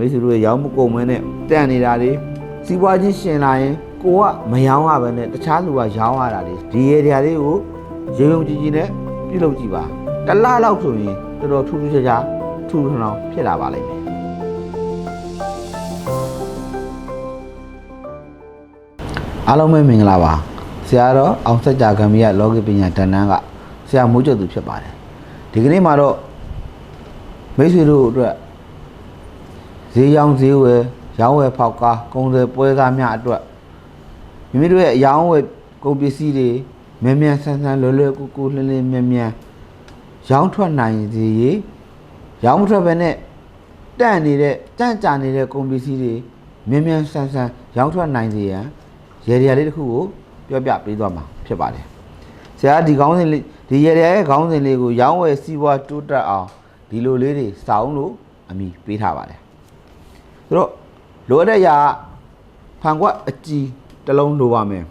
မိတ်ဆွေတို့ရဲ့ရောင်းမကုန်မင်းနဲ့တန့်နေတာတွေစီးပွားချင်းရှင်လာရင်ကိုကမယောင်းရပဲနဲ့တခြားလူကရောင်းရတာတွေဒီရေတရားလေးကိုရုံရုံကြည်ကြည်နဲ့ပြုလုပ်ကြည့်ပါတစ်လလောက်ဆိုရင်တော်တော်ထူးထူးခြားခြားထူးထူးထောင်ဖြစ်လာပါလိမ့်မယ်အားလုံးပဲမင်္ဂလာပါဆရာတော်အောင်စัจ जा ကံမီရလောကပညာတဏ္ဍကဆရာမိုးကျော်သူဖြစ်ပါတယ်ဒီကနေ့မှာတော့မိတ်ဆွေတို့အတွက် ဈေးရောင်းဈေးဝယ်ရောင်းဝယ်ဖောက်ကားကုန်စည်ပွဲစားများအတွက်မိမိတို့ရဲ့အရောင်းဝယ်ကုန်ပစ္စည်းတွေမြန်မြန်ဆန်းဆန်းလွယ်လွယ်ကူကူလင်းလင်းမြန်မြန်ရောင်းထွက်နိုင်စေရေးရောင်းမထွက်ဘဲနဲ့တန့်နေတဲ့တန့်ကြနေတဲ့ကုန်ပစ္စည်းတွေမြန်မြန်ဆန်းဆန်းရောင်းထွက်နိုင်စေရန်ရေဒီယာလေးတစ်ခုကိုပြောပြပေးသွားမှာဖြစ်ပါတယ်ဆရာဒီကောင်းစဉ်လေးဒီရေဒီယာရဲ့ခေါင်းစဉ်လေးကိုရောင်းဝယ်စီးပွားတိုးတက်အောင်ဒီလိုလေးတွေစောင်းလို့အမိပေးထားပါတယ် ဆိုတော့လိုအပ်တဲ့ຢာဖန်ခွက်အကြီးတစ်လုံးလိုပါမယ်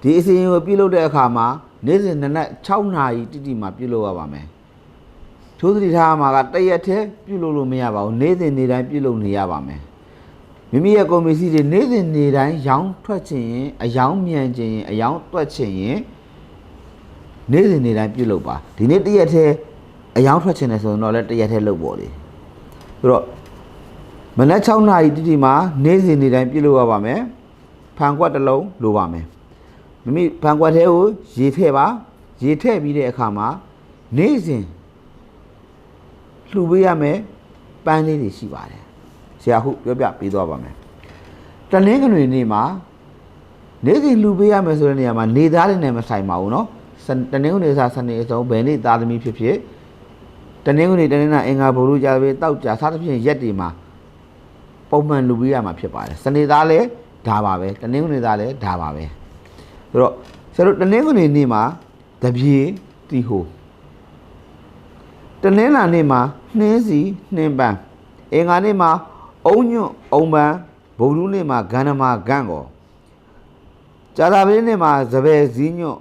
ဒီအစီအရင်ကိုပြုလုပ်တဲ့အခါမှာနေ့စဉ်နနက်6နာရီတိတိမှာပြုလုပ်ရပါမယ်ထိုးသတိထားမှာကတရက်တည်းပြုလုပ်လို့မရပါဘူးနေ့စဉ်နေ့တိုင်းပြုလုပ်နေရပါမယ်မိမိရဲ့ကွန်ပစ္စည်းတွေနေ့စဉ်နေ့တိုင်းရောင်းထွက်ခြင်းရင်အယောင်းမြန်ခြင်းရင်အယောင်းတွက်ခြင်းရင်နေ့စဉ်နေ့တိုင်းပြုလုပ်ပါဒီနေ့တရက်တည်းအယောင်းထွက်ခြင်းတယ်ဆိုရင်တော့လည်းတရက်တည်းလုပ်ပေါ့လေဆိုတော့ မနက်6နာရီတိတိမှာနေ့စဉ်နေ့တိုင်းပြုလုပ်ရပါမယ်ဖန်ကွက်တစ်လုံးလိုပါမယ်မိမိဖန်ကွက်ထဲကိုရေထည့်ပါရေထည့်ပြီးတဲ့အခါမှာနေ့စဉ်လှူပေးရမယ်ပန်းလေးတွေရှိပါတယ်ဆရာဟုပြောပြပေးသွားပါမယ်တနင်္ဂနွေနေ့မှာနေ့စဉ်လှူပေးရမယ်ဆိုတဲ့နေရာမှာနေသားတွေနဲ့မဆိုင်ပါဘူးเนาะစတနင်္ဂနွေစားစနေအစုံဘယ်နေ့သားသမီးဖြစ်ဖြစ်တနင်္ဂနွေတနင်္လာအင်္ဂါဗုဒ္ဓကြာပဲတောက်ကြစားသဖြင့်ရက်တွေမှာ ပုံမှန်လူပေးရမှာဖြစ်ပါတယ်စနေသားလည်းဒါပါပဲတနင်္ဂနွေသားလည်းဒါပါပဲဆိုတော့ဆရာတို့တနင်္ဂနွေနေ့မှာတပြေတီဟိုတနင်္လာနေ့မှာနှင်းစီနှင်းပန်းအင်္ဂါနေ့မှာအုံညွန့်အုံပန်းဗုဒ္ဓနေ့မှာဂန္ဓမာဂန့်ကောကြာသပတေးနေ့မှာစပယ်စည်းညွန့်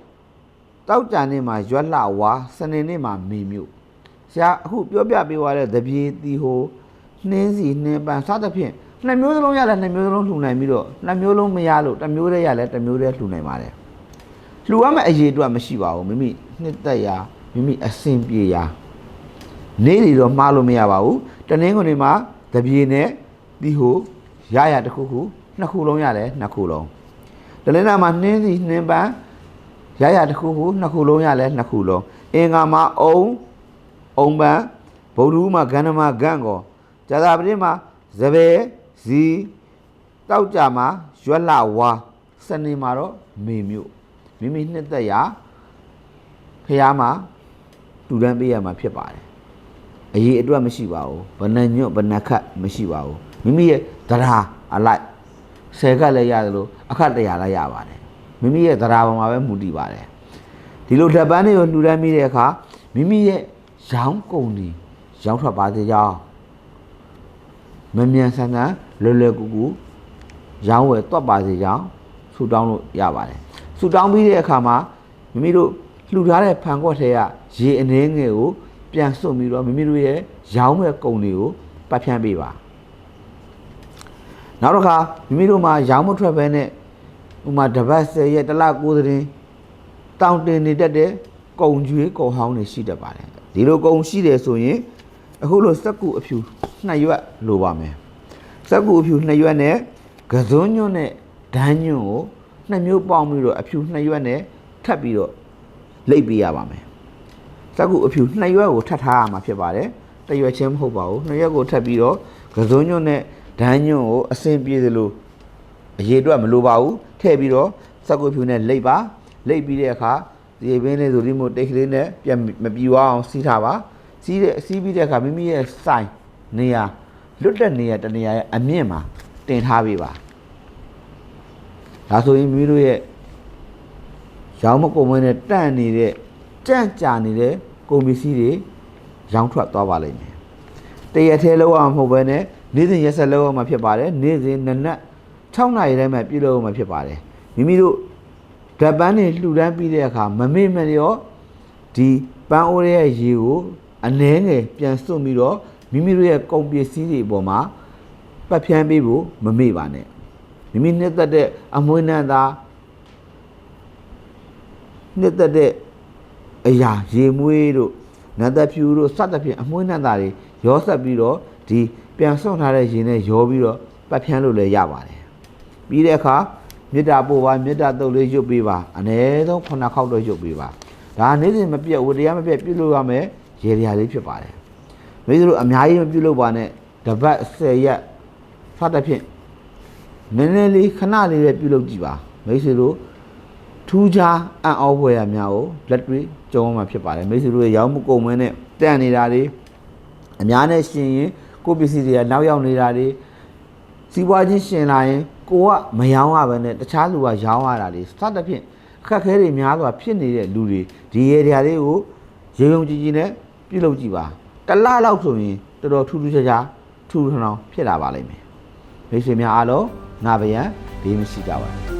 တောက်ကြနေ့မှာရွက်လှဝါစနေနေ့မှာမေမြို့ဆရာအခုပြောပြပေးသွားတဲ့တပြေတီဟိုနှင်းစီနှင်းပန်းစသဖြင့် နှစ်မျိုးစလုံးရလဲနှစ်မျိုးစလုံးလှူနိုင်ပြီးတော့နှစ်မျိုးလုံးမရလို့တစ်မျိုးတည်းရလဲတစ်မျိုးတည်းလှူနိုင်ပါတယ်လှူရမယ့်အရေးအတွက်မရှိပါဘူးမိမိနှစ်သက်ရာမိမိအဆင်ပြေရာနေ့တွေတော့မှားလို့မရပါဘူးတနင်္ဂနွေမှာတပြေနဲ့ဒီဟိုရရတစ်ခုခုနှစ်ခုလုံးရတယ်နှစ်ခုလုံးတလင်းနာမှာနှင်းစီနှင်းပန်းရရတစ်ခုခုနှစ်ခုလုံးရလဲနှစ်ခုလုံးအင်္ဂါမှာအုံအုံပန်းဗုဒ္ဓဦးမှာဂန္ဓမာဂန့်ကောဇာတာပတိမှာဇပယ် ဇီတောက်ကြမှာရွက်လာဝါစနေမှာတော့မေမြို့မိမိနှစ်သက်ရာဖះမှာတူတန်းပေးရမှာဖြစ်ပါတယ်အရေးအတွက်မရှိပါဘူးဘဏ္ဍညွတ်ဘဏ္ဍခတ်မရှိပါဘူးမိမိရဲ့တရားအလိုက်ဆယ်ခတ်လည်းရတယ်လို့အခတ်တရားလည်းရပါတယ်မိမိရဲ့တရားပေါ်မှာပဲမူတည်ပါတယ်ဒီလိုဓာတ်ပန်းတွေကိုလှူဒန်းမိတဲ့အခါမိမိရဲ့ရောင်းကုန်တွေရောင်းထွက်ပါစေကြောင်း မမြန်ဆန်ဆန်လွယ်လွယ်ကူကူရောင်းဝယ်တွက်ပါစေကြောင်းဆူတောင်းလို့ရပါတယ်ဆူတောင်းပြီးတဲ့အခါမှာမိမိတို့လှူထားတဲ့ဖန်ခွက်ထဲကရေအနှင်းငယ်ကိုပြန်စွန့်ပြီးတော့မိမိတို့ရဲ့ရောင်းမဲ့ကုန်တွေကိုပတ်ဖြန်းပေးပါနောက်တစ်ခါမိမိတို့မှာရောင်းမထွက်ဘဲနဲ့ဥမာတပတ်10ရက်တစ်လ9သတင်းတောင်းတင်နေတတ်တဲ့ကုန်ကျွေးကုန်ဟောင်းတွေရှိတတ်ပါတယ်ဒီလိုကုန်ရှိတယ်ဆိုရင် အခုလိုစက်ကူအဖြူနှစ်ရွက်လိုပါမယ်စက်ကူအဖြူနှစ်ရွက်နဲ့ကစွန်းညွန့်နဲ့ဒန်းညွန့်ကိုနှစ်မျိုးပေါင်းပြီးတော့အဖြူနှစ်ရွက်နဲ့ထပ်ပြီးတော့လိပ်ပေးရပါမယ်စက်ကူအဖြူနှစ်ရွက်ကိုထပ်ထားရမှာဖြစ်ပါတယ်တစ်ရွက်ချင်းမဟုတ်ပါဘူးနှစ်ရွက်ကိုထပ်ပြီးတော့ကစွန်းညွန့်နဲ့ဒန်းညွန့်ကိုအစင်ပြေသလိုအရေးအတွက်မလိုပါဘူးထည့်ပြီးတော့စက်ကူအဖြူနဲ့လိပ်ပါလိပ်ပြီးတဲ့အခါဒီဘင်းလေးဆိုဒီမို့တိတ်ကလေးနဲ့ပြန်မပြူအောင်စီးထားပါ စီးတဲ့စီးပြီးတဲ့အခါမိမိရဲ့ဆိုင်နေရာလွတ်တဲ့နေရာတနေရာရဲ့အမြင့်မှာတင်ထားပေးပါဒါဆိုရင်မိမိတို့ရဲ့ရောင်းမကုန်မနဲ့တန့်နေတဲ့ကြန့်ကြာနေတဲ့ကုန်ပစ္စည်းတွေရောင်းထွက်သွားပါလိမ့်မယ်တရက်သေးလောက်အောင်မဟုတ်ဘဲနဲ့နေ့စဉ်ရက်ဆက်လောက်အောင်မှာဖြစ်ပါတယ်နေ့စဉ်နနက်6နာရီတိုင်းမှာပြုလုပ်အောင်မှာဖြစ်ပါတယ်မိမိတို့ဓာတ်ပန်းတွေလှူဒန်းပြီးတဲ့အခါမမေ့မလျော့ဒီပန်းအိုးရဲ့ရေကို အနှဲငယ်ပြန်စွန့်ပြီးတော့မိမိတို့ရဲ့ကုန်ပစ္စည်းတွေအပေါ်မှာပတ်ဖြန်းပေးဖို့မမေ့ပါနဲ့မိမိနှစ်သက်တဲ့အမွေးနှံသားနှစ်သက်တဲ့အရာရေမွေးတို့နတ်သက်ဖြူတို့စသဖြင့်အမွေးနှံသားတွေရောဆက်ပြီးတော့ဒီပြန်ဆွန့်ထားတဲ့ရေနဲ့ရောပြီးတော့ပတ်ဖြန်းလို့လည်းရပါတယ်ပြီးတဲ့အခါမေတ္တာပို့ပါမေတ္တာတုတ်လေးရွတ်ပေးပါအ ਨੇ ဆုံးခုနှစ်ခေါက်တော့ရွတ်ပေးပါဒါနေ့စဉ်မပြတ်ဝတရားမပြတ်ပြုလုပ်ရမယ် ရေရာလေးဖြစ်ပါတယ်မိတ်ဆွေတို့အများကြီးမပြုလုပ်ပါနဲ့တပတ်10ရက်ဖတ်တဲ့ဖြင့်နည်းနည်းလေးခဏလေးပဲပြုလုပ်ကြည့်ပါမိတ်ဆွေတို့ထူးခြားအံ့ဩဖွယ်ရများကိုလက်တွေ့ကြုံရမှာဖြစ်ပါတယ်မိတ်ဆွေတို့ရဲ့ရောင်းမှုကုန်မွေးနဲ့တန့်နေတာတွေအများနဲ့ရှင်ရင်ကိုယ့်ပစ္စည်းတွေကနောက်ရောက်နေတာတွေစီးပွားချင်းရှင်လာရင်ကိုကမယောင်းရဘဲနဲ့တခြားလူကရောင်းရတာတွေစသဖြင့်အခက်အခဲတွေများစွာဖြစ်နေတဲ့လူတွေဒီရေတွေလေးကိုရေုံကြည်ကြည်နဲ့ ပြုလုပ်ကြည့်ပါတစ်လလောက်ဆိုရင်တော်တော်ထူးထူးခြားခြားထူထူထောင်ထောင်ဖြစ်လာပါလိမ့်မယ်မိတ်ဆွေများအားလုံးနာဗျံဘေးမရှိကြပါဘူး